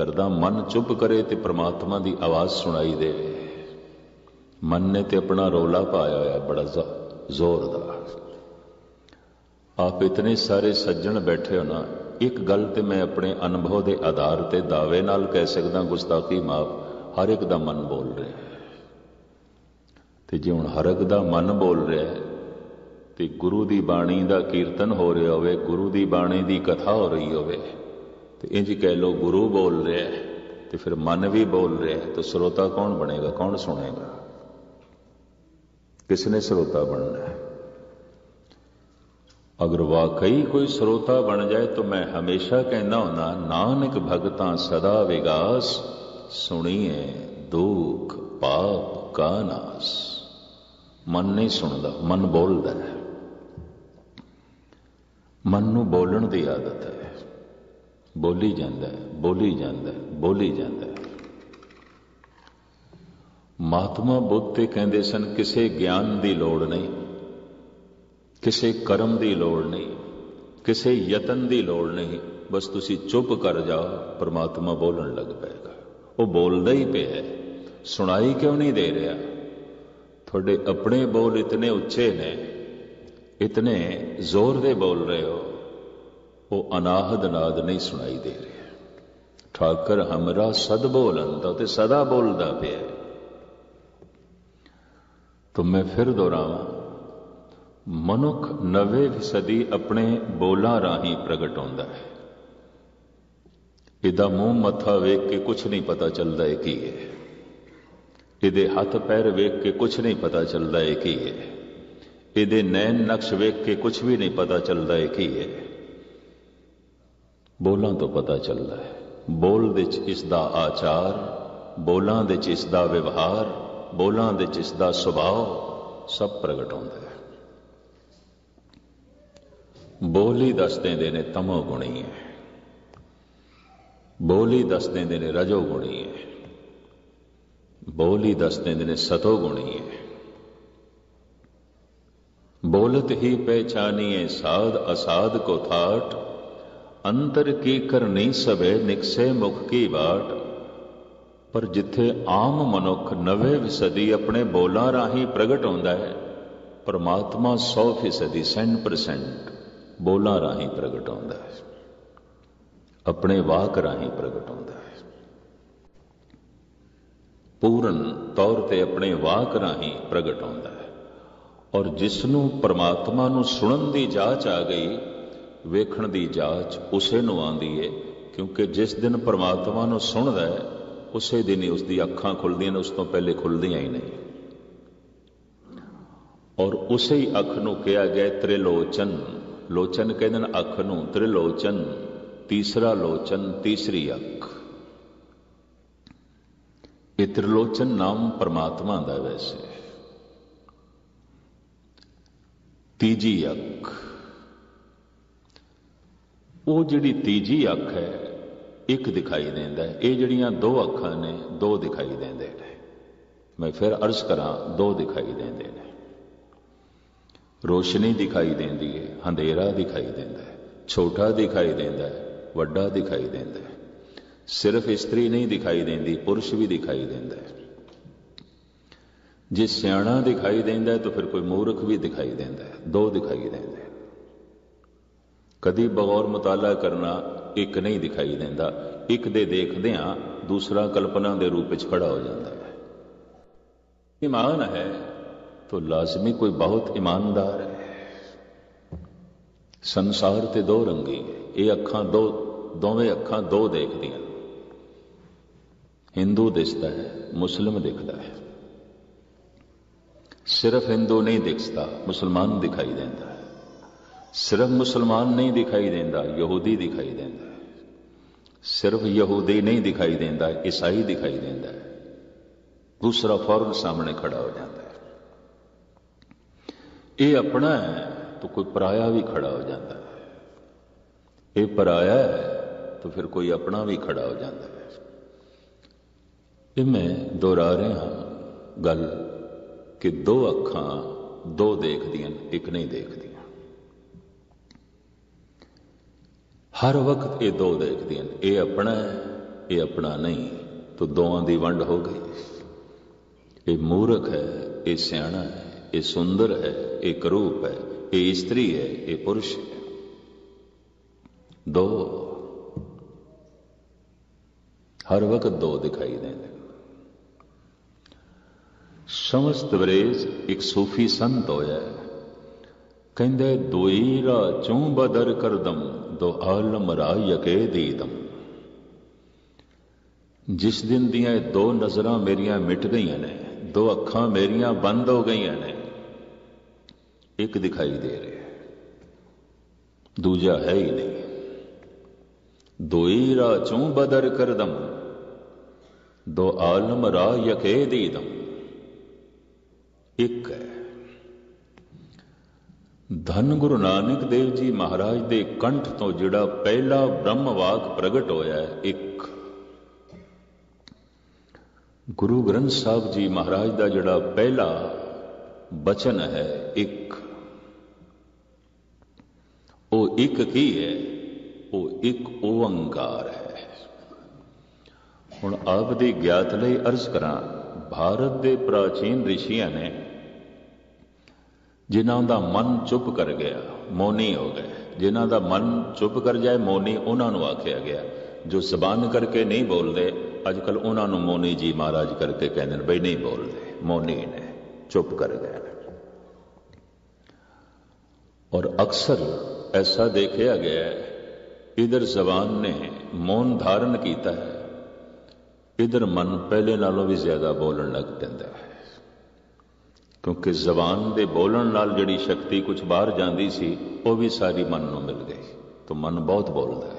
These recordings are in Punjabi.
ਕਰਦਾ, ਮਨ ਚੁੱਪ ਕਰੇ ਤੇ ਪ੍ਰਮਾਤਮਾ ਦੀ ਆਵਾਜ਼ ਸੁਣਾਈ ਦੇਵੇ ਮਨ ਨੇ ਤੇ ਆਪਣਾ ਰੋਲਾ ਪਾਇਆ ਹੋਇਆ, ਬੜਾ ਜ਼ੋਰਦਾਰ ਆਪ ਇਤਨੇ ਸਾਰੇ ਸੱਜਣ ਬੈਠੇ ਹੋ ਨਾ, ਇੱਕ ਗੱਲ ਤੇ ਮੈਂ ਆਪਣੇ ਅਨੁਭਵ ਦੇ ਆਧਾਰ ਤੇ ਦਾਅਵੇ ਨਾਲ ਕਹਿ ਸਕਦਾ, ਗੁਸਤਾਖੀ ਮਾਫ, ਹਰ ਇੱਕ ਦਾ ਮਨ ਬੋਲ ਰਿਹਾ ਤੇ ਜੇ ਹੁਣ ਹਰ ਇੱਕ ਦਾ ਮਨ ਬੋਲ ਰਿਹਾ ਤੇ ਗੁਰੂ ਦੀ ਬਾਣੀ ਦਾ ਕੀਰਤਨ ਹੋ ਰਿਹਾ ਹੋਵੇ, ਗੁਰੂ ਦੀ ਬਾਣੀ ਦੀ ਕਥਾ ਹੋ ਰਹੀ ਹੋਵੇ ਤੇ ਇੰਜ ਕਹਿ ਲੋ ਗੁਰੂ ਬੋਲ ਰਿਹਾ ਹੈ ਤੇ ਫਿਰ ਮਨ ਵੀ ਬੋਲ ਰਿਹਾ ਹੈ ਤਾਂ ਸਰੋਤਾ ਕੌਣ ਬਣੇਗਾ, ਕੌਣ ਸੁਣੇਗਾ? ਕਿਸ ਨੇ ਸਰੋਤਾ ਬਣਨਾ ਹੈ? ਅਗਰ ਵਾਕਈ ਕੋਈ ਸਰੋਤਾ ਬਣ ਜਾਏ ਤਾਂ ਮੈਂ ਹਮੇਸ਼ਾ ਕਹਿੰਦਾ ਹੁੰਦਾ, ਨਾਨਕ ਭਗਤਾਂ ਸਦਾ ਵਿਗਾਸ ਸੁਣੀਏ ਦੁੱਖ ਪਾਪ ਕਾ ਨਾਸ। ਮਨ ਨਹੀਂ ਸੁਣਦਾ, ਮਨ ਬੋਲਦਾ ਹੈ। ਮਨ ਨੂੰ ਬੋਲਣ ਦੀ ਆਦਤ ਹੈ। ਬੋਲੀ ਜਾਂਦਾ ਹੈ, ਬੋਲੀ ਜਾਂਦਾ ਹੈ, ਬੋਲੀ ਜਾਂਦਾ ਹੈ। ਮਹਾਤਮਾ ਬੁੱਧ ਤੇ ਕਹਿੰਦੇ ਸਨ, ਕਿਸੇ ਗਿਆਨ ਦੀ ਲੋੜ ਨਹੀਂ, ਕਿਸੇ ਕਰਮ ਦੀ ਲੋੜ ਨਹੀਂ, ਕਿਸੇ ਯਤਨ ਦੀ ਲੋੜ ਨਹੀਂ, ਬਸ ਤੁਸੀਂ ਚੁੱਪ ਕਰ ਜਾਓ, ਪਰਮਾਤਮਾ ਬੋਲਣ ਲੱਗ ਪਏਗਾ। ਉਹ ਬੋਲਦਾ ਹੀ ਪਿਆ ਸੁਣਾਈ ਕਿਉਂ ਨਹੀਂ ਦੇ ਰਿਹਾ? ਤੁਹਾਡੇ ਆਪਣੇ ਬੋਲ ਇਤਨੇ ਉੱਚੇ ਨੇ, ਇਤਨੇ ਜ਼ੋਰ ਦੇ ਬੋਲ ਰਹੇ ਹੋ। ਉਹ ਅਨਾਹਦ ਨਾਦ ਨਹੀਂ ਸੁਣਾਈ ਦੇ ਰਿਹਾ। ਠਾਕਰ ਹਮਰਾ ਸਦ ਬੋਲੰਦਾ ਤੇ ਸਦਾ ਬੋਲਦਾ ਪਿਆ। ਤਾਂ ਮੈਂ ਫਿਰ ਦੁਹਰਾਵਾਂ, ਮਨੁੱਖ ਨਵੇਂ ਸਦੀ ਆਪਣੇ ਬੋਲਾਂ ਰਾਹੀਂ ਪ੍ਰਗਟ ਹੁੰਦਾ ਹੈ। ਇਹਦਾ ਮੂੰਹ ਮੱਥਾ ਵੇਖ ਕੇ ਕੁਝ ਨਹੀਂ ਪਤਾ ਚੱਲਦਾ ਇਹ ਕੀ ਹੈ। ਇਹਦੇ ਹੱਥ ਪੈਰ ਵੇਖ ਕੇ ਕੁਝ ਨਹੀਂ ਪਤਾ ਚੱਲਦਾ ਇਹ ਕੀ ਹੈ। ਇਹਦੇ ਨੈਣ ਨਕਸ਼ ਵੇਖ ਕੇ ਕੁਝ ਵੀ ਨਹੀਂ ਪਤਾ ਚੱਲਦਾ ਇਹ ਕੀ ਹੈ। ਬੋਲਾਂ ਤੋਂ ਪਤਾ ਚੱਲਦਾ ਹੈ। ਬੋਲ ਵਿੱਚ ਇਸ ਦਾ ਆਚਾਰ, ਬੋਲਾਂ ਵਿੱਚ ਇਸ ਦਾ ਵਿਵਹਾਰ, ਬੋਲਾਂ ਵਿੱਚ ਇਸ ਦਾ ਸੁਭਾਅ ਸਭ ਪ੍ਰਗਟ ਹੁੰਦਾ ਹੈ। ਬੋਲੀ ਦੱਸ ਦਿੰਦੇ ਨੇ ਤਮੋ ਗੁਣੀ ਹੈ ਬੋਲੀ ਦੱਸ ਦਿੰਦੇ ਨੇ ਰਜੋ ਗੁਣੀ ਹੈ ਬੋਲੀ ਦੱਸ ਦਿੰਦੇ ਨੇ ਸਤੋ ਗੁਣੀ ਹੈ ਬੋਲਤ ਹੀ ਪਹਿਚਾਨੀਏ ਸਾਧ ਅਸਾਧ ਕੋ ਥਾਟ ਅੰਤਰ ਕੀ ਕਰ ਨਹੀਂ ਸਵੇ, ਨਿਕਸੇ ਮੁਖ ਕੀ ਬਾਟ ਪਰ ਜਿੱਥੇ ਆਮ ਮਨੁੱਖ ਨਵੇਂ ਵਿਸਦੀ, ਆਪਣੇ ਬੋਲਾਂ ਰਾਹੀਂ ਪ੍ਰਗਟ ਹੁੰਦਾ ਹੈ। ਪਰਮਾਤਮਾ 100% 100% ਬੋਲਾਂ ਰਾਹੀਂ ਪ੍ਰਗਟ ਹੁੰਦਾ ਹੈ। ਆਪਣੇ ਵਾਕ ਰਾਹੀਂ ਪ੍ਰਗਟ ਹੁੰਦਾ ਹੈ। ਪੂਰਨ ਤੌਰ ਤੇ ਆਪਣੇ ਵਾਕ ਰਾਹੀਂ ਪ੍ਰਗਟ ਹੁੰਦਾ ਹੈ। ਔਰ ਜਿਸ ਨੂੰ ਪਰਮਾਤਮਾ ਨੂੰ ਸੁਣਨ ਦੀ ਜਾਚ ਆ ਗਈ ਵੇਖਣ ਦੀ ਜਾਂਚ ਉਸੇ ਨੂੰ ਆਂਦੀ ਏ, ਕਿਉਂਕਿ ਜਿਸ ਦਿਨ ਪਰਮਾਤਮਾ ਨੂੰ ਸੁਣਦਾ ਹੈ ਉਸੇ ਦਿਨ ਹੀ ਉਸ ਦੀ ਅੱਖਾਂ ਖੁੱਲਦੀਆਂ ਨੇ, ਉਸ ਤੋਂ ਪਹਿਲੇ ਖੁੱਲਦੀਆਂ ਹੀ ਨਹੀਂ। ਔਰ ਉਸੇ ਹੀ ਅੱਖ ਨੂੰ ਕਿਹਾ ਗਿਆ ਤ੍ਰਿਲੋਚਨ। ਲੋਚਨ ਕਹਿੰਦੇ ਨੇ ਅੱਖ ਨੂੰ ਤ੍ਰਿਲੋਚਨ, ਤੀਸਰਾ ਲੋਚਨ, ਤੀਸਰੀ ਅੱਖ। ਇਹ ਤ੍ਰਿਲੋਚਨ ਨਾਮ ਪਰਮਾਤਮਾ ਦਾ ਵੈਸੇ। ਤੀਜੀ ਅੱਖ। ਉਹ ਜਿਹੜੀ ਤੀਜੀ ਅੱਖ ਹੈ, ਇੱਕ ਦਿਖਾਈ ਦਿੰਦਾ ਹੈ। ਇਹ ਜਿਹੜੀਆਂ ਦੋ ਅੱਖਾਂ ਨੇ, ਦੋ ਦਿਖਾਈ ਦਿੰਦੇ ਨੇ। ਮੈਂ ਫਿਰ ਅਰਜ਼ ਕਰਾਂ, ਦੋ ਦਿਖਾਈ ਦਿੰਦੇ ਨੇ। ਰੋਸ਼ਨੀ ਦਿਖਾਈ ਦਿੰਦੀ ਹੈ, ਹਨੇਰਾ ਦਿਖਾਈ ਦਿੰਦਾ ਹੈ। ਛੋਟਾ ਦਿਖਾਈ ਦਿੰਦਾ ਹੈ, ਵੱਡਾ ਦਿਖਾਈ ਦਿੰਦਾ ਹੈ। ਸਿਰਫ ਇਸਤਰੀ ਨਹੀਂ ਦਿਖਾਈ ਦਿੰਦੀ, ਪੁਰਸ਼ ਵੀ ਦਿਖਾਈ ਦਿੰਦਾ ਹੈ। ਜੇ ਸਿਆਣਾ ਦਿਖਾਈ ਦਿੰਦਾ ਹੈ, ਤਾਂ ਫਿਰ ਕੋਈ ਮੂਰਖ ਵੀ ਦਿਖਾਈ ਦਿੰਦਾ ਹੈ। ਦੋ ਦਿਖਾਈ ਦਿੰਦਾ ਕਦੀ ਬਗੌਰ ਮਤਾਲਾ ਕਰਨਾ ਇੱਕ ਨਹੀਂ ਦਿਖਾਈ ਦਿੰਦਾ। ਇੱਕ ਦੇ ਦੇਖਦਿਆਂ ਦੂਸਰਾ ਕਲਪਨਾ ਦੇ ਰੂਪ ਵਿੱਚ ਖੜਾ ਹੋ ਜਾਂਦਾ ਹੈ। ਇਮਾਨ ਹੈ ਤਾਂ ਲਾਜ਼ਮੀ ਕੋਈ ਬਹੁਤ ਇਮਾਨਦਾਰ ਹੈ। ਸੰਸਾਰ ਤੇ ਦੋ ਰੰਗੀ ਹੈ। ਇਹ ਅੱਖਾਂ ਦੋ, ਦੋਵੇਂ ਅੱਖਾਂ ਦੋ ਦੇਖਦੀਆਂ ਹਿੰਦੂ ਦਿਸਦਾ ਹੈ, ਮੁਸਲਮ ਦਿਖਦਾ ਹੈ। ਸਿਰਫ ਹਿੰਦੂ ਨਹੀਂ ਦਿਖਦਾ, ਮੁਸਲਮਾਨ ਦਿਖਾਈ ਦਿੰਦਾ ਹੈ। ਸਿਰਫ ਮੁਸਲਮਾਨ ਨਹੀਂ ਦਿਖਾਈ ਦਿੰਦਾ ਯਹੂਦੀ ਦਿਖਾਈ ਦਿੰਦਾ ਹੈ ਸਿਰਫ ਯਹੂਦੀ ਨਹੀਂ ਦਿਖਾਈ ਦਿੰਦਾ ਈਸਾਈ ਦਿਖਾਈ ਦਿੰਦਾ ਹੈ ਦੂਸਰਾ ਫੌਰਨ ਸਾਹਮਣੇ ਖੜਾ ਹੋ ਜਾਂਦਾ ਹੈ ਇਹ ਆਪਣਾ ਹੈ ਤਾਂ ਕੋਈ ਪਰਾਇਆ ਵੀ ਖੜਾ ਹੋ ਜਾਂਦਾ ਹੈ ਇਹ ਪਰਾਇਆ ਹੈ ਤਾਂ ਫਿਰ ਕੋਈ ਆਪਣਾ ਵੀ ਖੜਾ ਹੋ ਜਾਂਦਾ ਹੈ ਇਹ ਮੈਂ ਦੁਹਰਾ ਰਿਹਾ ਗੱਲ ਕਿ ਦੋ ਅੱਖਾਂ ਦੋ ਦੇਖਦੀਆਂ ਇੱਕ ਨਹੀਂ ਦੇਖਦੀਆਂ ਹਰ ਵਕਤ ਇਹ ਦੋ ਦੇਖਦੀਆਂ ਨੇ ਇਹ ਆਪਣਾ ਹੈ, ਇਹ ਆਪਣਾ ਨਹੀਂ, ਤੋ ਦੋਵਾਂ ਦੀ ਵੰਡ ਹੋ ਗਈ। ਇਹ ਮੂਰਖ ਹੈ, ਇਹ ਸਿਆਣਾ ਹੈ, ਇਹ ਸੁੰਦਰ ਹੈ, ਇਹ ਕਰੂਪ ਹੈ, ਇਹ ਇਸਤਰੀ ਹੈ, ਇਹ ਪੁਰਸ਼ ਹੈ। ਦੋ। ਹਰ ਵਕਤ ਦੋ ਦਿਖਾਈ ਦਿੰਦੇ ਸਮਸਤ ਵਰੇਜ ਇੱਕ ਸੂਫੀ ਸੰਤ ਹੋਇਆ ਕਹਿੰਦੇ ਦੋਈ ਰਾ ਚੋਂ ਬਦਰ ਕਰਦਮ, ਦੋ ਆਲਮ ਰਾ ਯਕੇ ਦੀਦਮ। ਜਿਸ ਦਿਨ ਦੀਆਂ ਦੋ ਨਜ਼ਰਾਂ ਮੇਰੀਆਂ ਮਿਟ ਗਈਆਂ ਨੇ, ਦੋ ਅੱਖਾਂ ਮੇਰੀਆਂ ਬੰਦ ਹੋ ਗਈਆਂ ਨੇ, ਇੱਕ ਦਿਖਾਈ ਦੇ ਰਿਹਾ ਦੂਜਾ ਹੈ ਹੀ ਨਹੀਂ। ਦੋਈ ਰਾ ਚੋਂ ਬਦਰ ਕਰਦਮ, ਦੋ ਆਲਮ ਰਾ ਯਕੇ ਦੀਦਮ। ਇੱਕ ਹੈ। ਧੰਨ ਗੁਰੂ ਨਾਨਕ ਦੇਵ ਜੀ ਮਹਾਰਾਜ ਦੇ ਕੰਠ ਤੋਂ ਜਿਹੜਾ ਪਹਿਲਾ ਬ੍ਰਹਮ ਵਾਕ ਪ੍ਰਗਟ ਹੋਇਆ ਹੈ, ਇੱਕ। ਗੁਰੂ ਗ੍ਰੰਥ ਸਾਹਿਬ ਜੀ ਮਹਾਰਾਜ ਦਾ ਜਿਹੜਾ ਪਹਿਲਾ ਬਚਨ ਹੈ, ਇੱਕ। ਉਹ ਇੱਕ ਕੀ ਹੈ? ਉਹ ਇੱਕ ਓੰਕਾਰ ਹੈ। ਹੁਣ ਆਪ ਦੀ ਗਿਆਤ ਲਈ ਅਰਜ਼ ਕਰਾਂ, ਭਾਰਤ ਦੇ ਪ੍ਰਾਚੀਨ ਰਿਸ਼ੀਆਂ ਨੇ ਜਿਨ੍ਹਾਂ ਦਾ ਮਨ ਚੁੱਪ ਕਰ ਗਿਆ, ਮੌਨੀ ਹੋ ਗਏ। ਜਿਨ੍ਹਾਂ ਦਾ ਮਨ ਚੁੱਪ ਕਰ ਜਾਏ, ਮੌਨੀ ਉਹਨਾਂ ਨੂੰ ਆਖਿਆ ਗਿਆ। ਜੋ ਜ਼ਬਾਨ ਕਰਕੇ ਨਹੀਂ ਬੋਲਦੇ ਅੱਜ ਕੱਲ ਉਹਨਾਂ ਨੂੰ ਮੌਨੀ ਜੀ ਮਹਾਰਾਜ ਕਰਕੇ ਕਹਿੰਦੇ ਨੇ, ਬਈ ਨਹੀਂ ਬੋਲਦੇ, ਮੌਨੀ ਨੇ, ਚੁੱਪ ਕਰ ਗਏ ਔਰ ਅਕਸਰ ਐਸਾ ਦੇਖਿਆ ਗਿਆ ਹੈ, ਇਧਰ ਜ਼ਬਾਨ ਨੇ ਮੌਨ ਧਾਰਨ ਕੀਤਾ ਹੈ, ਇਧਰ ਮਨ ਪਹਿਲੇ ਨਾਲੋਂ ਵੀ ਜ਼ਿਆਦਾ ਬੋਲਣ ਲੱਗ ਪੈਂਦਾ ਹੈ। ਕਿਉਂਕਿ ਜ਼ਬਾਨ ਦੇ ਬੋਲਣ ਨਾਲ ਜਿਹੜੀ ਸ਼ਕਤੀ ਕੁਝ ਬਾਹਰ ਜਾਂਦੀ ਸੀ, ਉਹ ਵੀ ਸਾਰੀ ਮਨ ਨੂੰ ਮਿਲ ਗਈ। ਤਾਂ ਮਨ ਬਹੁਤ ਬੋਲਦਾ ਹੈ।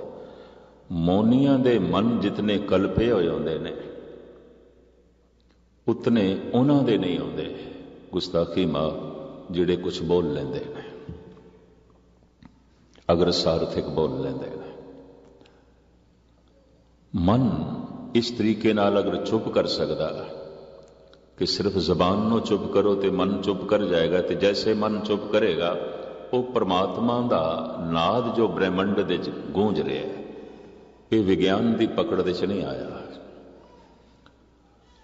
ਮੌਨੀਆਂ ਦੇ ਮਨ ਜਿਤਨੇ ਕਲਪੇ ਹੋਏ ਹੁੰਦੇ ਨੇ, ਉਤਨੇ ਉਹਨਾਂ ਦੇ ਨਹੀਂ ਆਉਂਦੇ ਗੁਸਤਾਖੀ ਮਾ ਜਿਹੜੇ ਕੁਝ ਬੋਲ ਲੈਂਦੇ ਨੇ, ਅਗਰ ਸਾਰਥਿਕ ਬੋਲ ਲੈਂਦੇ ਨੇ। ਮਨ ਇਸ ਤਰੀਕੇ ਨਾਲ ਅਗਰ ਚੁੱਪ ਕਰ ਸਕਦਾ ਕਿ ਸਿਰਫ ਜ਼ਬਾਨ ਨੂੰ ਚੁੱਪ ਕਰੋ ਤੇ ਮਨ ਚੁੱਪ ਕਰ ਜਾਏਗਾ ਤੇ ਜੈਸੇ ਮਨ ਚੁੱਪ ਕਰੇਗਾ ਉਹ ਪਰਮਾਤਮਾ ਦਾ ਨਾਦ ਜੋ ਬ੍ਰਹਿਮੰਡ ਦੇ ਵਿੱਚ ਗੂੰਜ ਰਿਹਾ ਹੈ ਇਹ ਵਿਗਿਆਨ ਦੀ ਪਕੜ ਵਿੱਚ ਨਹੀਂ ਆਇਆ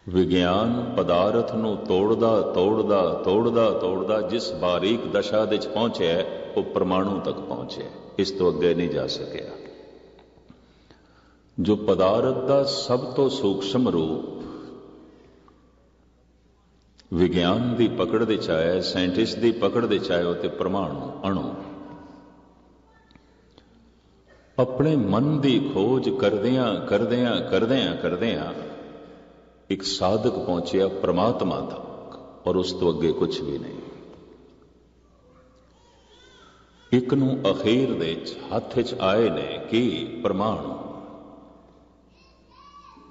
ਵਿਗਿਆਨ ਪਦਾਰਥ ਨੂੰ ਤੋੜਦਾ ਤੋੜਦਾ ਤੋੜਦਾ ਤੋੜਦਾ ਜਿਸ ਬਾਰੀਕ ਦਸ਼ਾ ਦੇ ਚ ਪਹੁੰਚਿਆ ਉਹ ਪਰਮਾਣੂ ਤੱਕ ਪਹੁੰਚਿਆ ਇਸ ਤੋਂ ਅੱਗੇ ਨਹੀਂ ਜਾ ਸਕਿਆ ਜੋ ਪਦਾਰਥ ਦਾ ਸਭ ਤੋਂ ਸੂਖਸ਼ਮ ਰੂਪ ਵਿਗਿਆਨ ਦੀ ਪਕੜ ਦੇ ਚ ਆਇਆ ਸਾਇੰਟਿਸਟ ਦੀ ਪਕੜ ਦੇ ਚ ਆਇਆ ਤੇ ਪ੍ਰਮਾਣੂ ਅਣੂ। ਆਪਣੇ ਮਨ ਦੀ ਖੋਜ ਕਰਦਿਆਂ ਕਰਦਿਆਂ ਕਰਦਿਆਂ ਕਰਦਿਆਂ ਇੱਕ ਸਾਧਕ ਪਹੁੰਚਿਆ ਪ੍ਰਮਾਤਮਾ ਤੱਕ, ਔਰ ਉਸ ਤੋਂ ਅੱਗੇ ਕੁਝ ਵੀ ਨਹੀਂ। ਇੱਕ ਨੂੰ ਅਖੀਰ ਦੇ ਹੱਥ ਵਿੱਚ ਆਏ ਨੇ ਕਿ ਪ੍ਰਮਾਣ?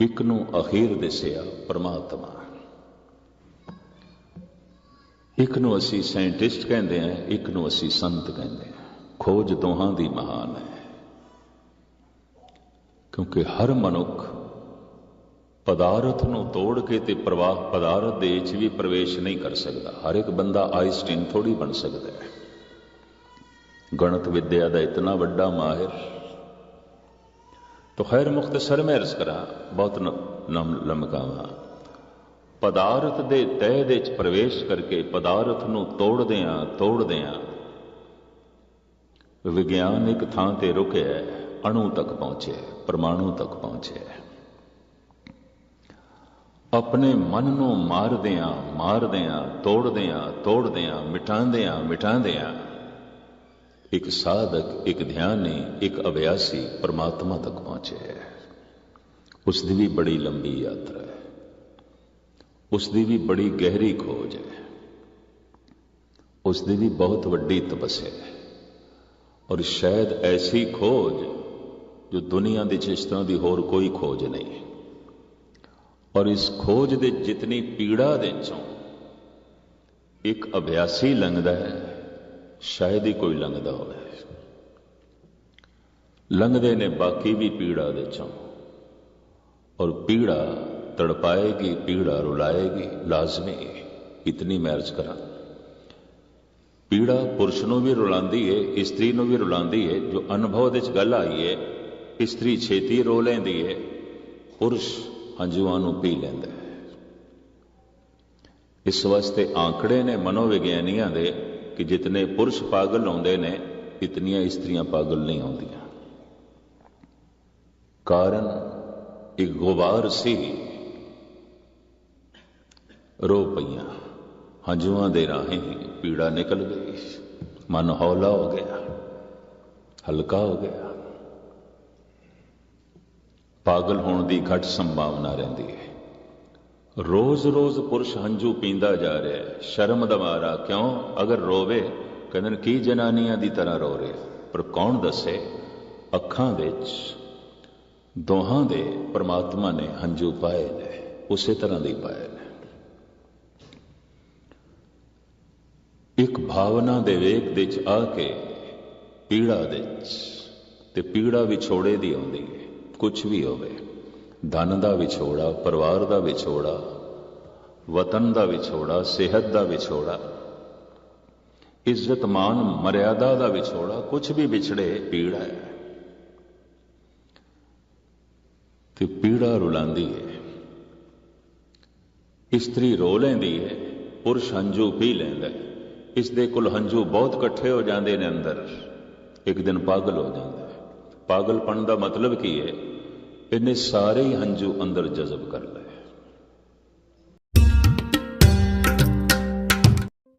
ਇੱਕ ਨੂੰ ਅਖੀਰ ਦਿਸਿਆ ਪ੍ਰਮਾਤਮਾ। ਇੱਕ ਨੂੰ ਅਸੀਂ ਸਾਇੰਟਿਸਟ ਕਹਿੰਦੇ ਆ ਇੱਕ ਨੂੰ ਅਸੀਂ ਸੰਤ ਕਹਿੰਦੇ ਆ ਖੋਜ ਦੋਹਾਂ ਦੀ ਮਹਾਨ ਹੈ ਕਿਉਂਕਿ ਹਰ ਮਨੁੱਖ ਪਦਾਰਥ ਨੂੰ ਤੋੜ ਕੇ ਤੇ ਪ੍ਰਵਾਹ ਪਦਾਰਥ ਦੇ ਵਿੱਚ ਵੀ ਪ੍ਰਵੇਸ਼ ਨਹੀਂ ਕਰ ਸਕਦਾ ਹਰ ਇੱਕ ਬੰਦਾ ਆਇਸਟਿਨ ਥੋੜੀ ਬਣ ਸਕਦਾ ਹੈ ਗਣਿਤ ਵਿਦਿਆ ਦਾ ਇਤਨਾ ਵੱਡਾ ਮਾਹਿਰ तो खैर मुख्तसर में अर्ज करा बहुत ਲਮਕਾਵਾ ਪਦਾਰਥ ਦੇ ਤਹਿ ਦੇ ਵਿੱਚ ਪ੍ਰਵੇਸ਼ ਕਰਕੇ ਪਦਾਰਥ ਨੂੰ ਤੋੜਦਿਆਂ ਤੋੜਦਿਆਂ ਵਿਗਿਆਨ ਇੱਕ ਥਾਂ ਤੇ ਰੁਕਿਆ ਅਣੂ ਤੱਕ ਪਹੁੰਚਿਆ ਪਰਮਾਣੂ ਤੱਕ ਪਹੁੰਚਿਆ ਆਪਣੇ ਮਨ ਨੂੰ ਮਾਰਦਿਆਂ ਮਾਰਦਿਆਂ, ਤੋੜਦਿਆਂ ਤੋੜਦਿਆਂ ਮਿਟਾਉਂਦਿਆਂ ਮਿਟਾਉਂਦਿਆਂ ਇੱਕ ਸਾਧਕ, ਇੱਕ ਧਿਆਨੀ, ਇੱਕ ਅਭਿਆਸੀ ਪਰਮਾਤਮਾ ਤੱਕ ਪਹੁੰਚਿਆ ਹੈ। ਉਸ ਦੀ ਵੀ ਬੜੀ ਲੰਬੀ ਯਾਤਰਾ ਉਸ ਦੀ ਵੀ ਬੜੀ ਗਹਿਰੀ ਖੋਜ ਹੈ। ਉਸ ਦੀ ਵੀ ਬਹੁਤ ਵੱਡੀ ਤਪੱਸਿਆ ਹੈ। ਔਰ ਸ਼ਾਇਦ ਐਸੀ ਖੋਜ ਜੋ ਦੁਨੀਆ ਦੇ ਚ ਇਸ ਤਰ੍ਹਾਂ ਦੀ ਹੋਰ ਕੋਈ ਖੋਜ ਨਹੀਂ ਔਰ ਇਸ ਖੋਜ ਦੇ ਜਿਤਨੀ ਪੀੜਾ ਦੇ ਚੋਂ ਇੱਕ ਅਭਿਆਸੀ ਲੰਘਦਾ ਹੈ, ਸ਼ਾਇਦ ਹੀ ਕੋਈ ਲੰਘਦਾ ਹੋਵੇ। ਲੰਘਦੇ ਨੇ ਬਾਕੀ ਵੀ ਪੀੜਾ ਦੇ ਚੋਂ। ਔਰ ਪੀੜਾ ਤੜਪਾਏਗੀ, ਪੀੜਾ ਰੁਲਾਏਗੀ, ਲਾਜ਼ਮੀ। ਇਤਨੀ ਮਹਿਰਜ ਕਰਾਂ। ਪੀੜਾ ਪੁਰਸ਼ ਨੂੰ ਵੀ ਰੁਲਾਉਂਦੀ ਏ, ਇਸਤਰੀ ਨੂੰ ਵੀ ਰੁਲਾਉਂਦੀ ਏ, ਜੋ ਅਨੁਭਵ ਦੇ ਚ ਗੱਲ ਆਈ ਏ, ਇਸਤਰੀ ਛੇਤੀ ਰੋ ਲੈਂਦੀ ਏ, ਪੁਰਸ਼ ਹੰਝੂਆਂ ਨੂੰ ਪੀ ਲੈਂਦਾ ਹੈ। ਇਸ ਵਾਸਤੇ ਆંકੜੇ ਨੇ ਮਨੋਵਿਗਿਆਨੀਆਂ ਦੇ ਕਿ ਜਿਤਨੇ ਪੁਰਸ਼ ਪਾਗਲ ਹੁੰਦੇ ਨੇ, ਇਤਨੀਆਂ ਇਸਤਰੀਆਂ ਪਾਗਲ ਨਹੀਂ ਹੁੰਦੀਆਂ ਕਾਰਨ ਇੱਕ ਗੁਬਾਰ ਸੀ। ਰੋ ਪਈਆਂ। ਹੰਝੂਆਂ ਦੇ ਰਾਹੀਂ ਪੀੜਾ ਨਿਕਲ ਗਈ। ਮਨ ਹੌਲਾ ਹੋ ਗਿਆ। ਹਲਕਾ ਹੋ ਗਿਆ। ਪਾਗਲ ਹੋਣ ਦੀ ਘੱਟ ਸੰਭਾਵਨਾ ਰਹਿੰਦੀ ਹੈ। ਰੋਜ਼-ਰੋਜ਼ ਪੁਰਸ਼ ਹੰਝੂ ਪੀਂਦਾ ਜਾ ਰਿਹਾ ਹੈ। ਸ਼ਰਮ ਦਾ ਮਾਰਾ ਕਿਉਂ? ਅਗਰ ਰੋਵੇ, ਕਹਿੰਦੇ ਨੇ, ਕੀ ਜਨਾਨੀਆਂ ਦੀ ਤਰ੍ਹਾਂ ਰੋ ਰਿਹਾ? ਪਰ ਕੌਣ ਦੱਸੇ? ਅੱਖਾਂ ਵਿੱਚ, ਦੋਹਾਂ ਦੇ ਪ੍ਰਮਾਤਮਾ ਨੇ ਹੰਝੂ ਪਾਏ ਨੇ। ਉਸੇ ਤਰ੍ਹਾਂ ਦੇ ਪਾਏ ਇੱਕ ਭਾਵਨਾ ਦੇ ਵੇਖ ਦੇ ਚ ਆ ਕੇ ਪੀੜਾ ਦੇ ਤੇ ਪੀੜਾ ਵਿਛੋੜੇ ਦੀ ਆਉਂਦੀ ਹੈ। ਕੁਝ ਵੀ ਹੋਵੇ। ਧਨ ਦਾ ਵਿਛੋੜਾ, ਪਰਿਵਾਰ ਦਾ ਵਿਛੋੜਾ, ਵਤਨ ਦਾ ਵਿਛੋੜਾ, ਸਿਹਤ ਦਾ ਵਿਛੋੜਾ, ਇੱਜ਼ਤ ਮਾਨ, ਮਰਿਆਦਾ ਦਾ ਵਿਛੋੜਾ ਕੁਝ ਵੀ ਵਿਛੜੇ, ਪੀੜਾ ਹੈ। ਤੇ ਪੀੜਾ ਰੁਲਾਉਂਦੀ ਹੈ। ਇਸਤਰੀ ਰੋ ਲੈਂਦੀ ਹੈ, ਪੁਰਸ਼ ਹੰਝੂ ਪੀ ਲੈਂਦਾ ਹੈ। ਇਸ ਦੇ ਕੋਲ ਹੰਝੂ ਬਹੁਤ ਇਕੱਠੇ ਹੋ ਜਾਂਦੇ ਨੇ ਅੰਦਰ। ਇੱਕ ਦਿਨ ਪਾਗਲ ਹੋ ਜਾਂਦਾ ਹੈ। ਪਾਗਲਪਣ ਦਾ ਮਤਲਬ ਕੀ ਹੈ? ਇਹਨੇ ਸਾਰੇ ਹੀ ਹੰਝੂ ਅੰਦਰ ਜਜ਼ਬ ਕਰ ਲਏ।